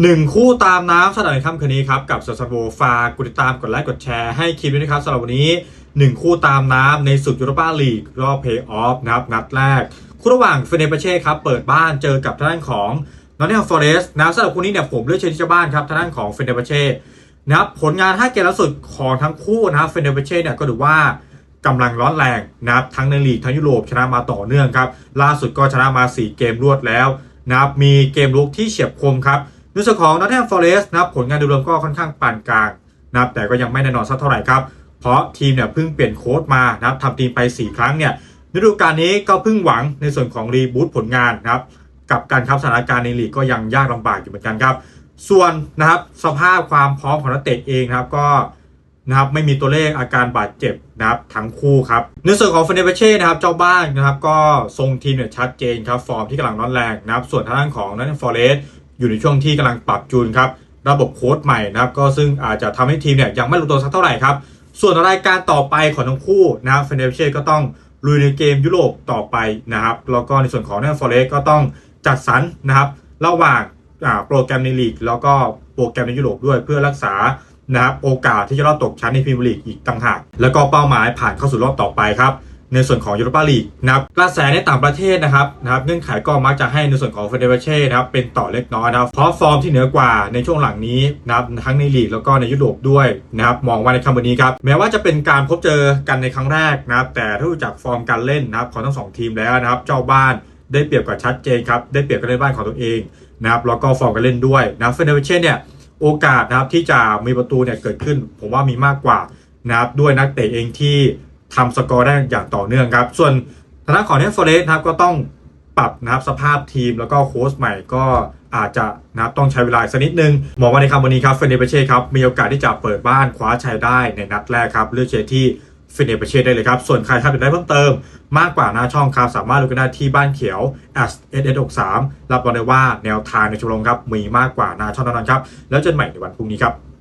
หนึ่งคู่ตามน้ำสถานในค่ำคืนนี้ครับ กับซัสโบฟากกดติดตามกดไลค์กดแชร์ให้คลิปนี้นะครับสำหรับวันนี้1คู่ตามน้ำในศึกยูโรปาลีกรอบเพย์ออฟนะครับนัดแรก คู่ระหว่างเฟเนเปเช่ครับ เปิดบ้านเจอกับทางด้านของนอตติงแฮมฟอเรสต์นะสำหรับคู่นี้เนี่ยผมเลือกเชียร์ที่เจ้าบ้านครับทางด้านของเฟเนเปเช่นะครับผลงาน5เกมล่าสุดของทั้งคู่นะครับเฟเนเปเช่เนี่ยก็ถือว่ากำลังร้อนแรงนะครับทั้งในลีกทั้งยุโรปชนะมาต่อเนื่องครับล่าสุดก็ชนะมา 4 เกมรวดแล้วนะครับมีเกมลุกที่เฉียบคมครับ ในส่วนของ Nottingham Forest นะครับผลงานโดยรวมก็ค่อนข้างปานกลางนะครับแต่ก็ยังไม่แน่นอนสักเท่าไหร่ครับ เพราะทีมเนี่ยเพิ่งเปลี่ยนโค้ชมานะครับทำทีมไป 4 ครั้งเนี่ยฤดูกาลนี้ก็เพิ่งหวังในส่วนของรีบูตผลงานนะครับกับการครับสถานการณ์ในลีกก็ยังยากลำบากอยู่เหมือนกันครับ ส่วนนะครับสภาพความพร้อมของนักเตะเองนะครับก็นะครับไม่มีตัวเลขอาการบาดเจ็บนะครับทั้งคู่ครับในส่วนของเฟเนเบเช่นะครับเจ้าบ้านนะครับก็ทรงทีมเนี่ยชัดเจนครับฟอร์มที่กำลังร้อนแรงนะครับส่วนทางด้านของนัทฟอร์เรส อยู่ในช่วงที่กำลังปรับจูนครับระบบโค้ดใหม่นะครับก็ซึ่งอาจจะทำให้ทีมเนี่ยยังไม่ลงตัวสักเท่าไหร่ครับส่วนรายการต่อไปของทั้งคู่นะครับเฟเนเช่ก็ต้องลุยในเกมยุโรปต่อไปนะครับแล้วก็ในส่วนของเนฟอเรสก็ต้องจัดสรรนะครับระหว่างโปรแกรมในลีกแล้วก็โปรแกรมในยุโรปด้วยเพื่อรักษานะครับโอกาสที่จะรอดตกชั้นในพรีเมียร์ลีกอีกต่างหากแล้วก็เป้าหมายผ่านเข้าสู่รอบต่อไปครับ ในส่วนของยูโรปาลีกนะครับกระแสในต่างประเทศนะครับนะครับเงื่อนไขก็มักจะให้ในส่วนของเฟเดเรเช่นะครับเป็นต่อเล็กน้อยนะครับเพราะฟอร์มที่เหนือกว่าในช่วงหลังนี้นะครับทั้งในลีกแล้วก็ในยุโรปด้วยนะครับมองว่าในครั้งวันนี้ครับแม้ว่าจะเป็นการพบเจอกันในครั้งแรกนะครับแต่ถ้าดูจากฟอร์มการเล่นนะครับของทั้งสองทีมแล้วนะครับเจ้าบ้านได้เปรียบกว่าชัดเจนครับได้เปรียบกันในบ้านของตัวเองนะครับแล้วก็ฟอร์มการเล่นด้วยนะเฟเดเรเช่เนี่ยโอกาสนะครับที่จะมีประตูเนี่ยเกิดขึ้น ผมว่ามีมากกว่านะครับด้วยนักเตะเองที่ ทำสกอร์ได้อย่างต่อเนื่องครับ ส่วนทางด้านของเนฟฟอเรสนะครับก็ต้องปรับนะครับสภาพทีมแล้วก็โค้ชใหม่ก็อาจจะนะครับต้องใช้เวลาสักนิดนึงมองว่าในคำวันนี้ครับเฟเนเปเช่ครับมีโอกาสที่จะเปิดบ้านคว้าชัยได้ในนัดแรกครับเลือกเชียร์ที่เฟเนเปเช่ได้เลยครับ ส่วนใครครับอยากได้เพิ่มเติม มากกว่าหน้าช่องครับสามารถดูกันได้ที่บ้านเขียว s s s 6 3รับรองได้ว่าแนวทางในชมรมครับมีมากกว่าหน้าช่องเท่นั้นครับ แล้วเจอกันใหม่ในวันพรุ่งนี้ครับ